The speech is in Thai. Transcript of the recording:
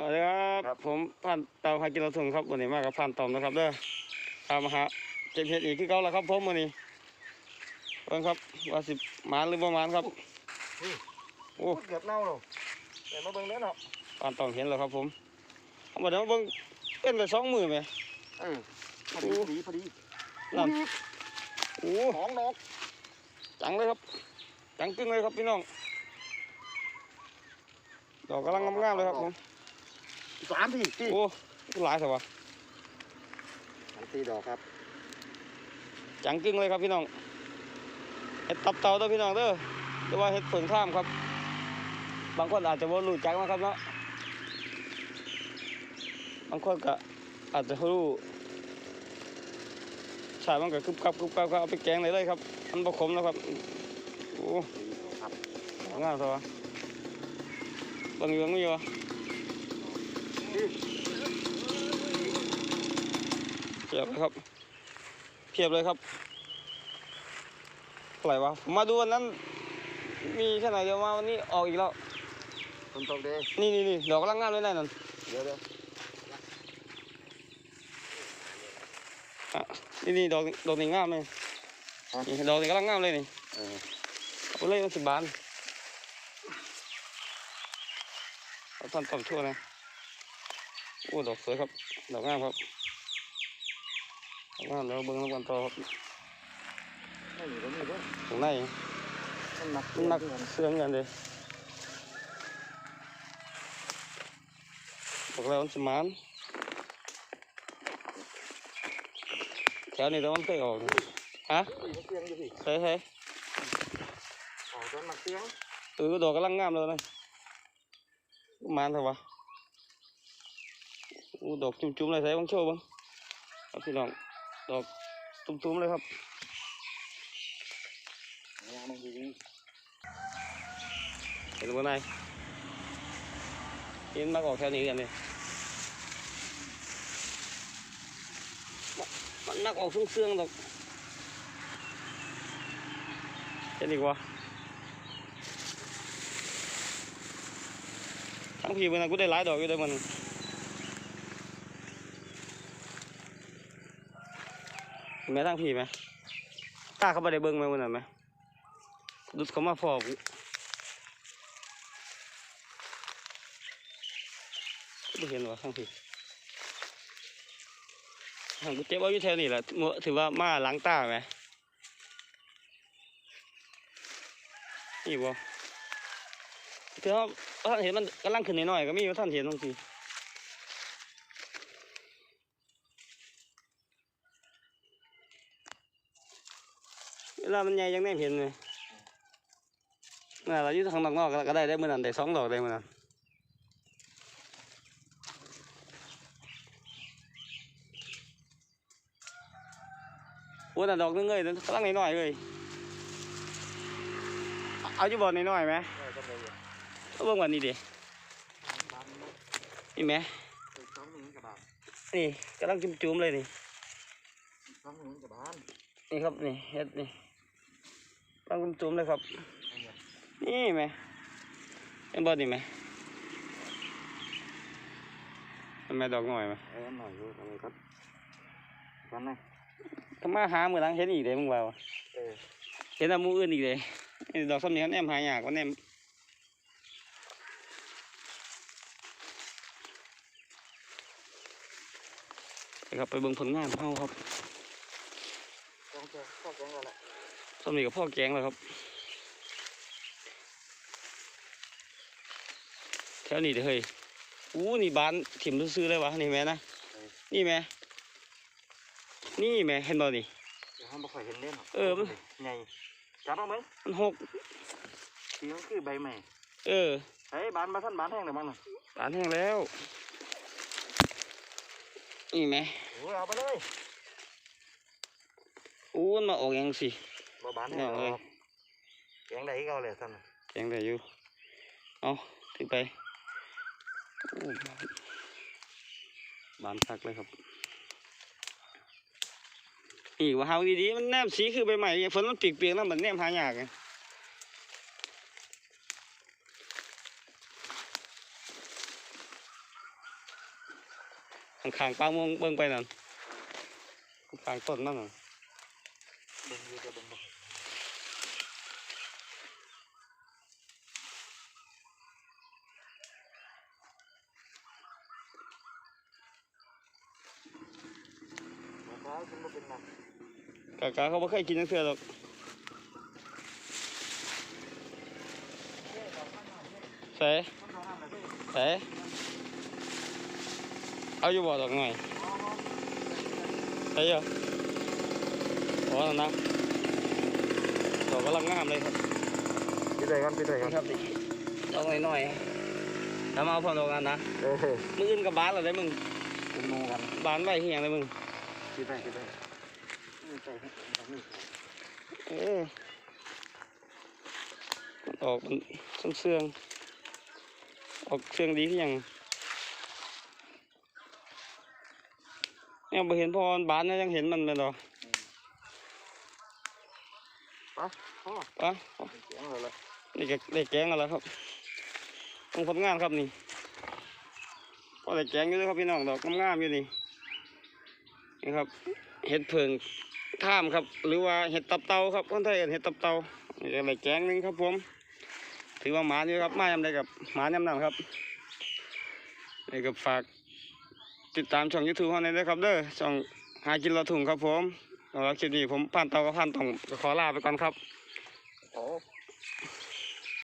สวัสดีครับครับ ผมพันเตาหากินเราถึงครับวันนี้มากับพันตอมนะครับเด้อตามมาหาเก็บเห็ดอีกที่เก่าแล้วครับผมวันนี้เบิ่งครับว่าสิหมานหรือบ่หมานครับโอ้เกือบเน่าแล้วแต่มาเบิ่งเนื้อเนาะพันตอมเห็นแล้วครับผมเอามาเดี๋ยวมาเบิ่งเป็นไปสองมือไหมเออพอดีพอดีพอดีนั่นโอ้สองดอกจังเลยครับจังกึ่งเลยครับพี่น้องดอกกำลังงามๆเลยครับผม สามทีที่โอ้หลายสิวะสามทีดอกครับจังกึ่งเลยครับพี่น้องเห็ดตับเต่าเด้อพี่น้องเด้อหรือว่าเห็ดเผิงข้ามครับ บางคนอาจจะบ่รู้จักนะครับเนาะบางคนก็อาจจะรู้ใช่มันก็กึบกับกึบกับก็เอาไปแกงได้เลยครับมันบ่ขมนะครับโอ้ครับงามสิวะเบางอยู่เบางอยู่วะ เพียบเลยครับ เพียบเลยครับอะไรวะผมมาดูวันนั้น มีแค่ไหนเดียวมาวันนี้ออกอีกแล้วคนตกเด้นี่นี่นี่ดอกกำลังงามเลยนะนั่นเดี๋ยวเดี๋ยวอะนี่นี่ดอกดอกนี่งามเลยนี่ดอกนี่กำลังงามเลยนี่เออเอาไปเลยมันสิบบานเอาตอนตอบชั่วนะ โอ้ดอกสวยครับ ดอกงามครับ ดอกงามเดี๋ยวเบิ้งแล้วกันต่อครับไม่มีก็มีเด้อข้างในมันหนักมันหนักเสื่องกันเลยบอกแล้วมันสมานแถวนี้ตะวันเคยออกนะฮะมันเสียงอยู่พี่เฮ้ยเฮ้ยออกจนหนักเสียงเออดอกกำลังงามเลยนะมานเถอะวะ อู้ดอกจุ่มๆเลยใส่บังโชว์บังครับพี่น้องดอกตุ้มๆเลยครับเห็นบ่นายเห็นมากออกแถวนี้กันเลยมันนักออกเครื่องๆดอกเห็นอีกวะทั้งพี่มันนะกูได้หลายดอกอยู่เด้อมัน เห็นไหมทั้งพี่ไหมตาเขาไปได้เบิ้งไหมมันน่ะไหมดุดเขามาพอกไม่เห็นว่าข้างผิดหางกูเจ็บเอาอยู่แถวนี้แหละถือว่ามาล้างตาไหมนี่บ่ถือว่าท่านเห็นมันกำลังขึ้นนิดหน่อยๆก็มีท่านเห็นบางที เวลามันใหญ่ยังไม่เห็นเลยน่ะเราอยู่ทางนอกๆก็ได้ได้เมื่อนั้นได้สองดอกได้เมื่อนั้นโอ้แต่ดอกนึงเลยกำลังน้อยๆเลยเอาเอาอยู่บ่อน้อยๆไหมเออก็เลยอยู่เอาเบิ่งวันนี้ดิบานนะนี่ไหมสองหมื่นกับบาทนี่กำลังจุ่มๆเลยนี่สองหมื่นกับบานนี่ครับนี่เฮ็ดนี่ กำลังจุ่มๆเลยครับ นี่ไหมเห็นบ่นี่ไหมเห็นไหมดอกน้อยไหมเออหน่อยอยู่อะไรครับกันนะถ้ามาหามือหลังเห็นอีกเลยมึงว่าเออเห็นแต่หมูอื่นอีกเลยนี่ดอกส้มนี้แนมหายากกว่าแนมไปครับไปเบิ่งผลงานของเฮาครับ สมนีกับพ่อแกงเลยครับ แถวนี้เด้อเฮ้ยอู้นี่บ้านถิ่มซื้อๆเลยวะนี่แม่นะนี่แม่นี่แม่เห็นบ่นี่เดี๋ยวห้ามบ่ค่อยเห็นเล่นหรอกเออมันใหญ่จับเอาไหมมันหกสีมันคือใบใหม่เออเฮ้ยบานมาท่านบานแห้งหรือมั้งน่ะบ้านแห้งแล้ว นี่แม่โอ้ยเอาไปเลยอู้มันมาออกยังสิ บ่บานแห้งหรเอาเลยอกแกงได้อีกเอาเลยท่านน่ะแกงได้อยู่เอาถือไปอู้บานคักเลยครับอีกว่าเฮาดีๆมันแนมสีคือใบใหม่ฝนมันเปียกๆแล้วมันแนมหายากไงข้างๆปลาม่วงเบิ่งไปนั่นข้างๆต้นนั่นน่ะเบิ่งอยู่จะเบิ่งบ่มะพร้าวฉั นบ่เป็นหนักกะกะเขาบ่เคยกินจังเทื่อหรอกใส่ใส่เอาอยู่บ่ดอกหน่อยใส่เยอะโอ้นั่นนะดอกกำลังงามเลยครับปิดไว้ก่อนปิดไว้ก่อนครับนี่ดอกน้อยๆถ้ามาเอาพร้อมดอกนั้นนะเออมึงอื่นกับบานเหรอได้มึงเป็นหมูกันบานไว้ที่ยังเลยมึง ปิดไว้ปิดไว้นี่ใส่ให้ตรงนี้เออออกมันเสื่องๆออกเสื่องดีที่ยังเนี่ยไปเห็นพอบานนะยังเห็นมันเลยเหรอไปพ่อปะเสียงเลยละนี่ก็ได้แกงกันแล้วครับต้องผลงานครับนี่พอได้แกงอยู่ด้วยครับพี่น้องดอกงามๆอยู่นี่ นี่ครับเห็ดเพิงท่ามครับ หรือว่าเห็ดตับเตาครับคนไทยเอิ้เห็ดตับเตานี่ก็ได้แกงหนึงครับผม ถือว่าหมาอยู่ครับมายำได้กับหมายำนั่นครับนี่ก็ฝากติดตามช่องยูทูบเขาในอยด้วยครับเด้อช่องหากินเราถุงครับผมสำหรับคลิปนี้ผมผ่านเตากับผ่านตองขอลาไปก่อนครับโอ